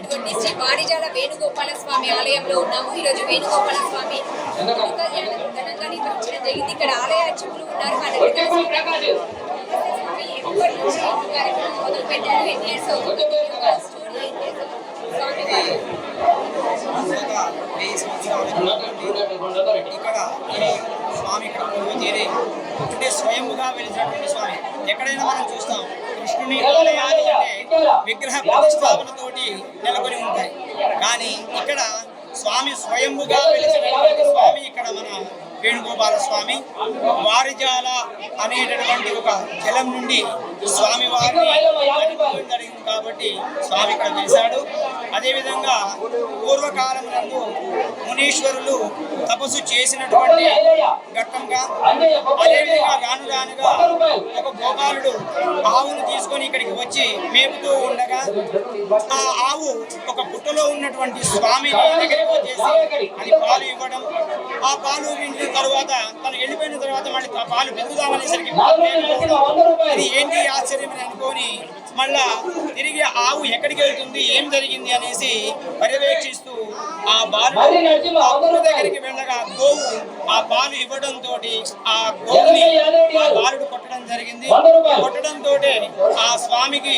అయినటువంటి శ్రీ వారిజాల వేణుగోపాల స్వామి ఆలయంలో ఉన్నాము. ఈరోజు వేణుగోపాల స్వామి కళ్యాణం ఘనంగా నిర్వహించడం జరిగింది. ఇక్కడ ఆలయ అర్చకులు ఉన్నారు. ఎప్పటి నుంచి కార్యక్రమం మొదలు పెట్టారు ఎన్ని ఇయర్స్ అవుతుంది స్టోరీ ఇక్కడ స్వామి ఇక్కడ వెలిసినటువంటి స్వామి. ఎక్కడైనా మనం చూస్తాం. కృష్ణుని ఆలయాలు అంటే విగ్రహ ప్రతిష్టాపనతోటి నెలకొని ఉంటాయి. కానీ ఇక్కడ స్వామి స్వయంగా వెలిసినటువంటి స్వామి ఇక్కడ మన వేణుగోపాల స్వామి వారిజాల అనేటటువంటి ఒక జలం నుండి స్వామి వారిని జరిగింది కాబట్టి స్వామి ఇక్కడ వెలిశాడు అదేవిధంగా పూర్వకాలం నందు మునీశ్వరులు తపస్సు చేసినటువంటి ఘట్టంగా అదేవిధంగా రాను రానుగా ఒక గోపాలుడు ఆవును తీసుకొని ఇక్కడికి వచ్చి మేపుతూ ఉండగా ఆ ఆవు ఒక పుట్టలో ఉన్నటువంటి స్వామిని దగ్గరికి వచ్చేసి అది పాలు ఇవ్వడం. ఆ పాలు వింటిన తరువాత తను వెళ్ళిపోయిన తర్వాత మళ్ళీ ఆ పాలు పెరుగుదామనేసరికి ఇది ఏంటి అనుకొని మళ్ళా తిరిగి ఆవు ఎక్కడికి వెళ్తుంది ఏం జరిగింది అనేసి పర్యవేక్షిస్తూ ఆ బాలు ఆ పుట్ట దగ్గరికి వెళ్ళగా గోవు ఆ పాలు ఇవ్వడంతో ఆ గోవుని ఆ బాలుడు కొట్టడం జరిగింది. కొట్టడంతో ఆ స్వామికి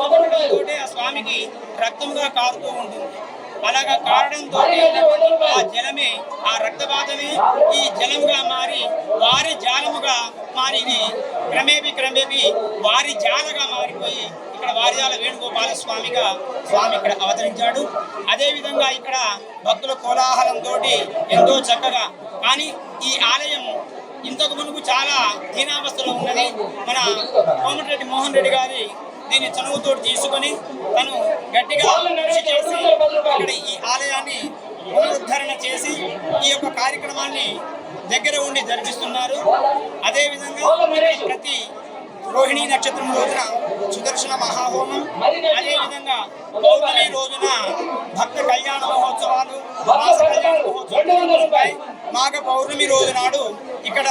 కొట్టడంతో ఆ స్వామికి రక్తంగా కారుతూ ఉంటుంది. అలాగా కారడంతో ఆ జలమే ఆ రక్తపాతమే ఈ జలముగా మారి వారి జాలముగా మారి ఇది క్రమేపీ క్రమేపీ వారి జాలగా మారిపోయి ఇక్కడ వారిజాల వేణుగోపాల స్వామిగా స్వామి ఇక్కడ అవతరించాడు. అదేవిధంగా ఇక్కడ భక్తుల కోలాహలంతో ఎంతో చక్కగా కానీ ఈ ఆలయం ఇంతకు మునుపు చాలా దీనావస్థలో ఉన్నది. మన కోమటిరెడ్డి మోహన్ రెడ్డి గారి దీన్ని చనువుతో తీసుకొని తను గట్టిగా కృషి చేసి ఇక్కడ ఈ ఆలయాన్ని పునరుద్ధరణ చేసి ఈ యొక్క కార్యక్రమాన్ని దగ్గర ఉండి జరిపిస్తున్నారు. అదేవిధంగా ప్రతి రోహిణి నక్షత్రం రోజున సుదర్శన మహాహోమం అదేవిధంగా పౌర్ణమి రోజున భక్త కళ్యాణ మహోత్సవాలు మాస కళ్యాణ మహోత్సవాలు మాఘ పౌర్ణమి రోజు నాడు ఇక్కడ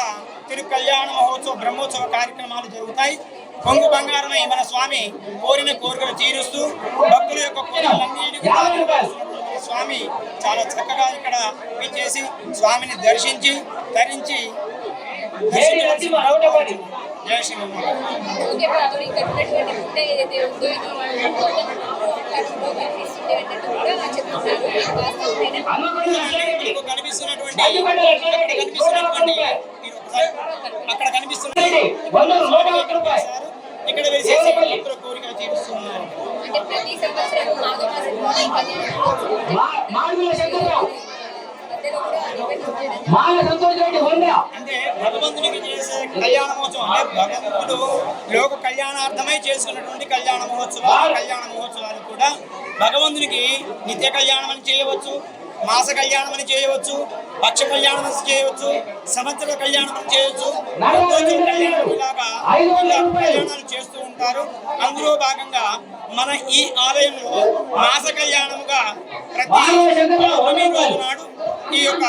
తిరు కళ్యాణ మహోత్సవ బ్రహ్మోత్సవ కార్యక్రమాలు జరుగుతాయి. కొంగు బంగారమై మన స్వామి కోరిన కోరికలు తీరుస్తూ భక్తుల యొక్క స్వామి చాలా చక్కగా ఇక్కడ విచ్చేసి స్వామిని దర్శించి మీకు కనిపిస్తున్నటువంటి అక్కడ కనిపిస్తున్నటువంటి ఇక్కడ వేసేసి భక్తుల కోరికలు తీరుస్తున్నారు అంటే భగవంతునికి చేసే కళ్యాణ మహోత్సవం అంటే భగవంతుడు లోక కళ్యాణార్థమై చేసుకున్నటువంటి కళ్యాణ మహోత్సవాలు కళ్యాణ మహోత్సవాలు కూడా భగవంతునికి నిత్య కళ్యాణం అని చేయవచ్చు. మాస కళ్యాణం అని చేయవచ్చు పక్ష కళ్యాణం అని చేయవచ్చు సంవత్సర కళ్యాణం అని చేయవచ్చు. ఇలాగా కళ్యాణాలు చేస్తూ ఉంటారు. అందులో భాగంగా మన ఈ ఆలయంలో మాస కళ్యాణముగా ప్రతి పౌర్ణమి రోజు నాడు ఈ యొక్క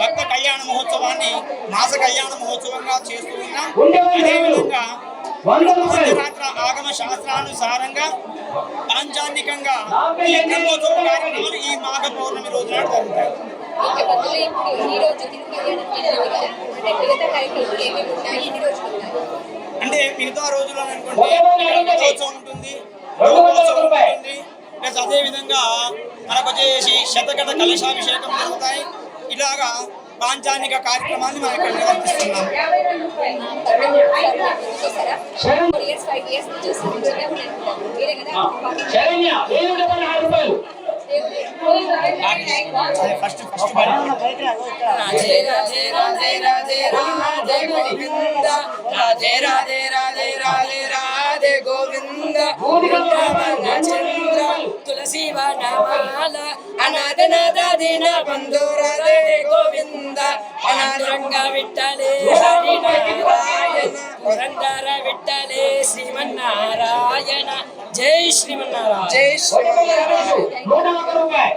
భక్త కళ్యాణ మహోత్సవాన్ని మాస కళ్యాణ మహోత్సవంగా చేస్తూ ఉన్నాం. అదేవిధంగా ఆగమ శాస్త్రానుసారంగా పాంచాన్నికంగా ఈ కార్యక్రమాలు ఈ మాఘ పౌర్ణమి రోజు నాడు జరుగుతాయి అంటే మిగతా రోజుల్లో అనుకోండి రథోత్సవం ఉంటుంది రథోత్సవం ఉంటుంది. ప్లస్ అదే విధంగా మనకు వచ్చేసి శతకట కలశాభిషేకం జరుగుతాయి. ఇలాగా పాంచానిక కార్యక్రమాన్ని మనం ఇక్కడ నిర్వర్తిస్తున్నాం ఫస్ట్ ఫస్ట్ రాధే రాధే రాధే రాధే రాధే గోవింద ಶಿವನ ಮಾಲ ಅನಾದನಾದ ದಿನ ಬಂದು ಹರೇ ಗೋವಿಂದ ಅನಾರಂಗ ವಿಠಲೇ ಪುರಂದರ ವಿಠಲೇ ಶ್ರೀಮನ್ನಾರಾಯಣ ಜೈ ಶ್ರೀಮನ್ನಾರಾಯಣ ಜೈ ಶ್ರೀಮನ್ನಾರಾಯಣ